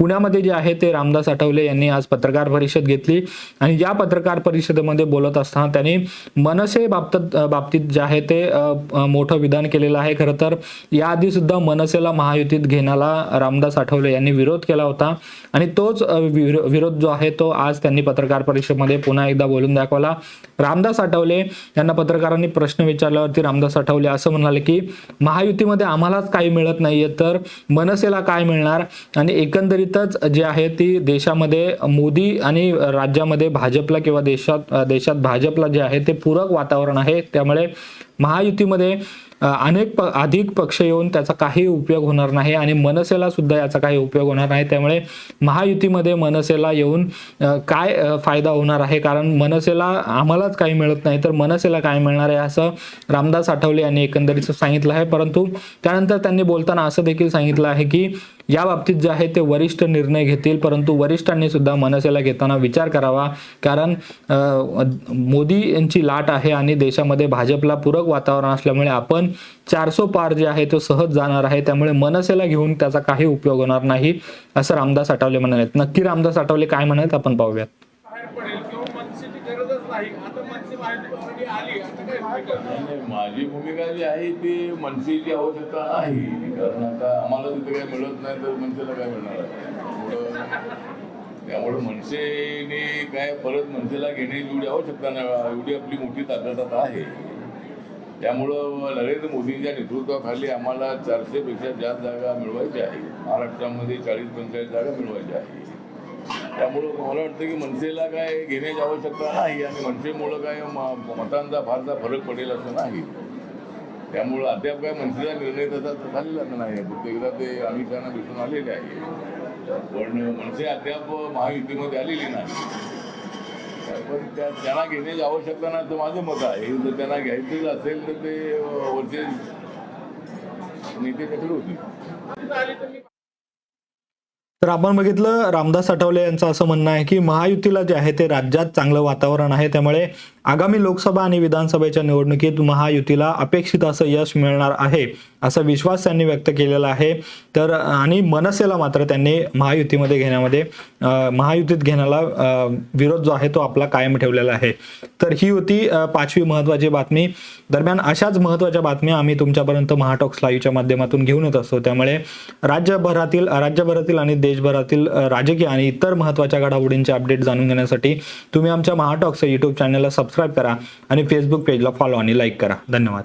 पुण्यामध्ये जे आहे ते रामदास आठवले यांनी आज पत्रकार परिषद घेतली आणि या पत्रकार परिषदेमध्ये बोलत असताना त्यांनी मनसे बाबतीत बाबतीत जे आहे ते मोठं विधान केलेलं आहे. खरं तर याआधी सुद्धा मनसेला महायुतीत घेण्याला रामदास आठवले यांनी विरोध केला होता आणि तोच विरोध जो आहे तो आज त्यांनी पत्रकार परिषदेमध्ये पुन्हा एकदा बोलून दाखवला. रामदास आठवले यांना पत्रकारांनी प्रश्न विचारल्यावरती रामदास आठवले असं म्हणाले की महायुतीमध्ये आम्हालाच काही मिळत नाहीये तर मनसेला काय मिळणार? आणि एकंदरीत एकंदरीतच जे आहे ती देशामध्ये मोदी आणि राज्यामध्ये भाजपला किंवा देशात देशात भाजपला जे आहे ते पूरक वातावरण आहे. त्यामुळे महायुतीमध्ये अनेक प अधिक पक्ष येऊन त्याचा काही उपयोग होणार नाही आणि मनसेला सुद्धा याचा काही उपयोग होणार नाही. त्यामुळे महायुतीमध्ये मनसेला येऊन काय फायदा होणार आहे? कारण मनसेला आम्हालाच काही मिळत नाही. तर मनसेला काय मिळणार आहे असं रामदास आठवले यांनी एकंदरीत सांगितलं आहे. परंतु त्यानंतर त्यांनी बोलताना असं देखील सांगितलं आहे की या बाबतीत जे आहे ते वरिष्ठ निर्णय घेतील. परंतु वरिष्ठांनी सुद्धा मनसेला घेताना विचार करावा. कारण मोदी यांची लाट आहे आणि देशामध्ये भाजपला पूरक वातावरण असल्यामुळे आपण चारसो पार जे आहे तो सहज जाणार आहे. त्यामुळे मनसेला घेऊन त्याचा काही उपयोग होणार नाही असं रामदास आठवले म्हणालेत. नक्की रामदास आठवले काय म्हणालेत आपण पाहूयात. माझी भूमिका जी आहे ती मनसेची आवश्यकता आहे. कारण आता आम्हाला तिथे काही मिळत नाही तर मनसेला काय मिळणार आहे? त्यामुळं मनसेने काय परत मनसेला घेण्याची एवढी आवश्यकता नाही. एवढी आपली मोठी ताकद आता आहे. त्यामुळं नरेंद्र मोदींच्या नेतृत्वाखाली आम्हाला चारशेपेक्षा जास्त जागा मिळवायच्या आहे. महाराष्ट्रामध्ये चाळीस पंचेचाळीस जागा मिळवायच्या आहे. त्यामुळं मला वाटतं की मनसेला काय घेण्याची आवश्यकता नाही आणि मनसेमुळं काय म- मतांचा फारसा फरक पडेल असं नाही. त्यामुळं अद्याप काय मनसेचा निर्णय तसा झालेला नाही. फक्त एकदा ते अमित शहाना दिसून आलेले आहे. पण मनसे अद्याप महायुतीमध्ये आलेली नाही. पण त्या त्यांना घेण्याची आवश्यकता नाही तर माझं मत आहे. जर त्यांना घ्यायचंच असेल तर ते वरचे नेते कठीण होतील. तर आपण बघितलं रामदास आठवले यांचं असं म्हणणं आहे की महायुतीला जे आहे ते राज्यात चांगलं वातावरण आहे. त्यामुळे आगामी लोकसभा आणि विधानसभेच्या निवडणुकीत महायुतीला अपेक्षित असं यश मिळणार आहे असा विश्वास त्यांनी व्यक्त केलेला आहे. तर आणि मनसेला मात्र त्यांनी महायुतीमध्ये घेण्यामध्ये महायुतीत घेण्याला विरोध जो आहे तो आपला कायम ठेवलेला आहे. तर ही होती पाचवी महत्वाची बातमी. दरम्यान अशाच महत्त्वाच्या बातम्या आम्ही तुमच्यापर्यंत महाटॉक्स लाईव्हच्या माध्यमातून घेऊन येत असतो. त्यामुळे राज्यभरातील राज्यभरातील आणि देशभरातील राजकीय आणि इतर महत्त्वाच्या घडामोडींचे अपडेट जाणून घेण्यासाठी तुम्ही आमच्या महाटॉक्स युट्यूब चॅनलला सबस्क्राईब करा आणि फेसबुक पेजला फॉलो आणि लाईक करा. धन्यवाद.